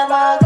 ಸಮಾಗ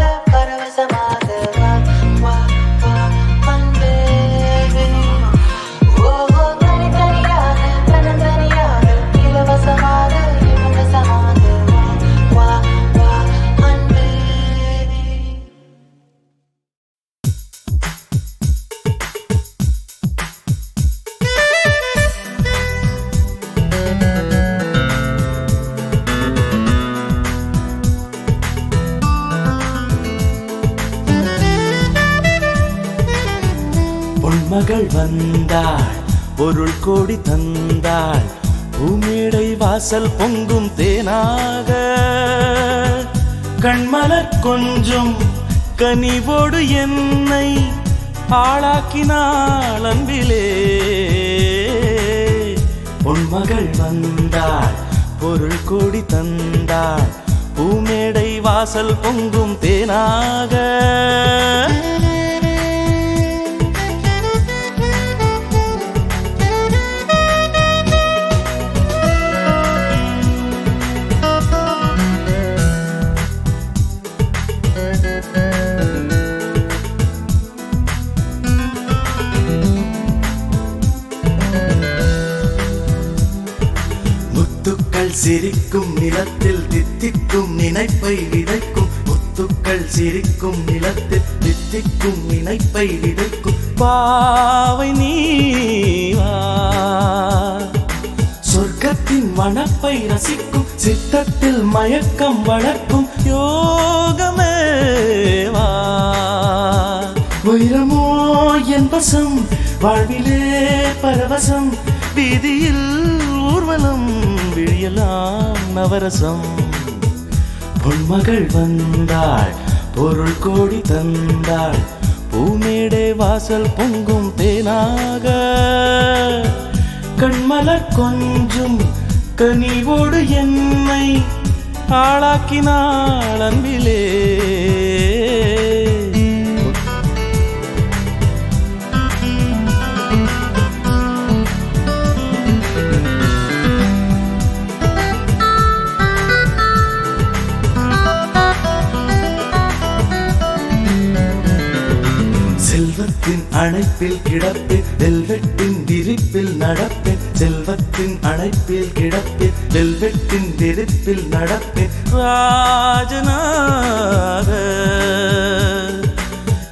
மகள் வந்தாள் பொருள் கோடி தந்தாள் பூமேடை வாசல் பொங்கும் தேனாக. கண்மலர் கொஞ்சம் கனிவோடு என்னை ஆளாக்கினாள் அன்பிலே. பொன்மகள் வந்தாள் பொருள் கோடி தந்தாள் பூமேடை வாசல் பொங்கும் தேனாக. நிலத்தில் தித்திக்கும் நினைப்பை விதைக்கும். முத்துக்கள் சிரிக்கும் நிலத்தில் தித்திக்கும் நினைப்பை விதைக்கும். பாவை நீவா சொர்க்கத்தின் மணப்பை ரசிக்கும். சித்தத்தில் மயக்கம் வளர்க்கும். யோகமேவா வைரமோ என் வசம். வாழ்விலே பரவசம். வீதியில் ஊர்வலம். எல்லாம் நவரசம். பொன்மகள் வந்தாள் பொருள் கோடி தந்தாள் பூமேடை வாசல் பொங்கும் தேனாக. கண்மலர் கொஞ்சும் கனிவோடு என்னை ஆளாக்கினாள் அன்பிலே. அணைப்பில் கிடப்பேன் வெல்வெட்டின் விரிப்பில் நடப்பேன் செல்வத்தின் அணைப்பில் கிடப்பேன் வெல்வெட்டின் விரிப்பில் நடப்பேன் ராஜனாக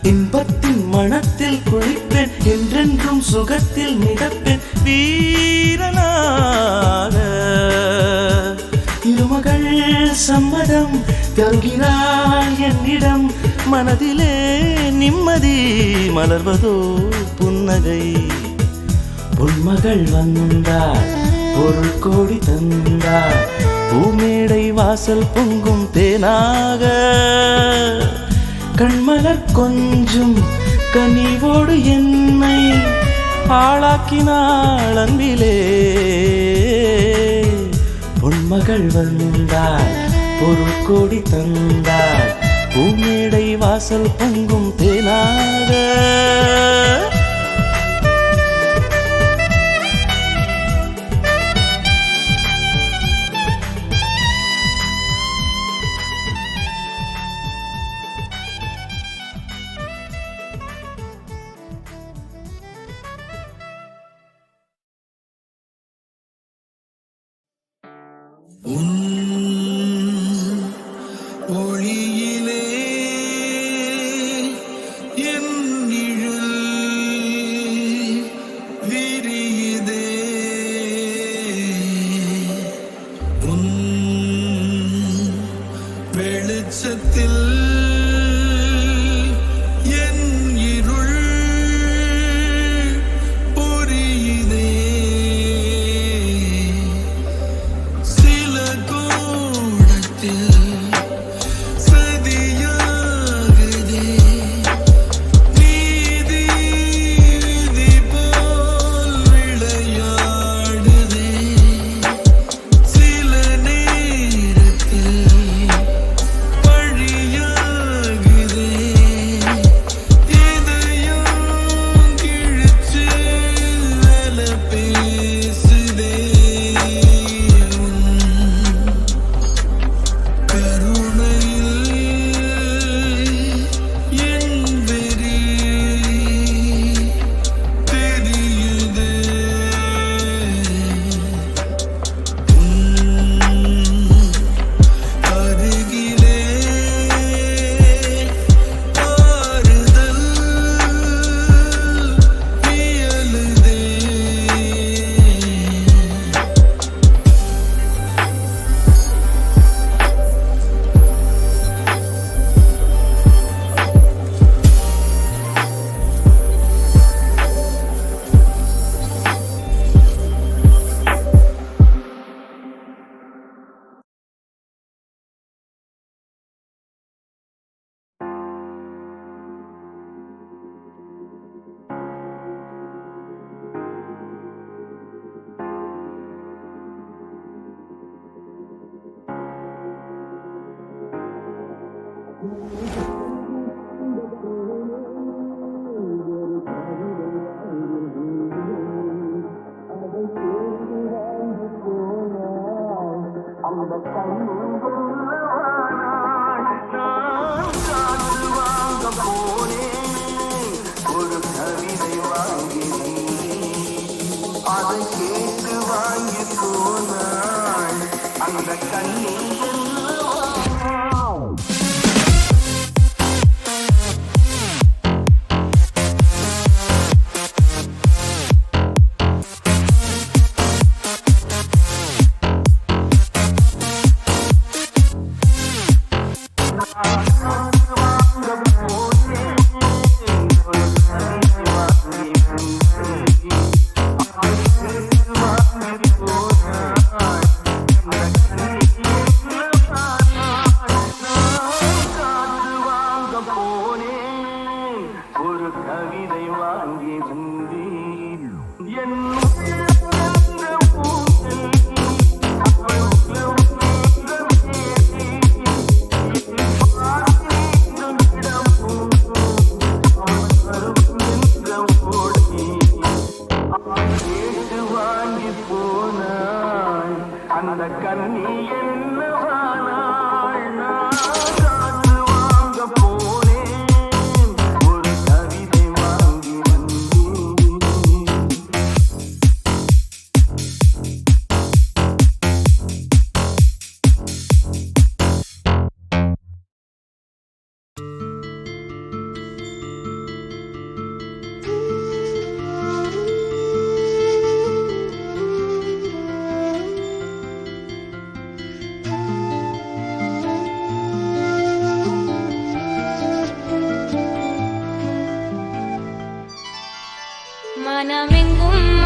இன்பத்தின் மனத்தில் குளிப்பேன் என்றென்றும் சுகத்தில் மிதப்பேன். வீரனாக திருமகள் சம்மதம் தருகிறாள் என்னிடம். மனதிலே நிம்மதி மலர்வதோ புன்னகை. பொன்மகள் வந்தாள் பொருள் கோடி தந்தாள் பூமேடை வாசல் பொங்கும் தேனாக. கண்மலர் கொஞ்சம் கனிவோடு என்னை ஆளாக்கினாள் அன்பிலே. பொன்மகள் வந்தாள் பொருள் கோடி தந்தாள் பூமேடை வாசல் பொங்கும் தேனாக. ஒளி sentir அதை கேட்டு வாங்கி போனாள் அந்த கண்ணீர் namin gumawa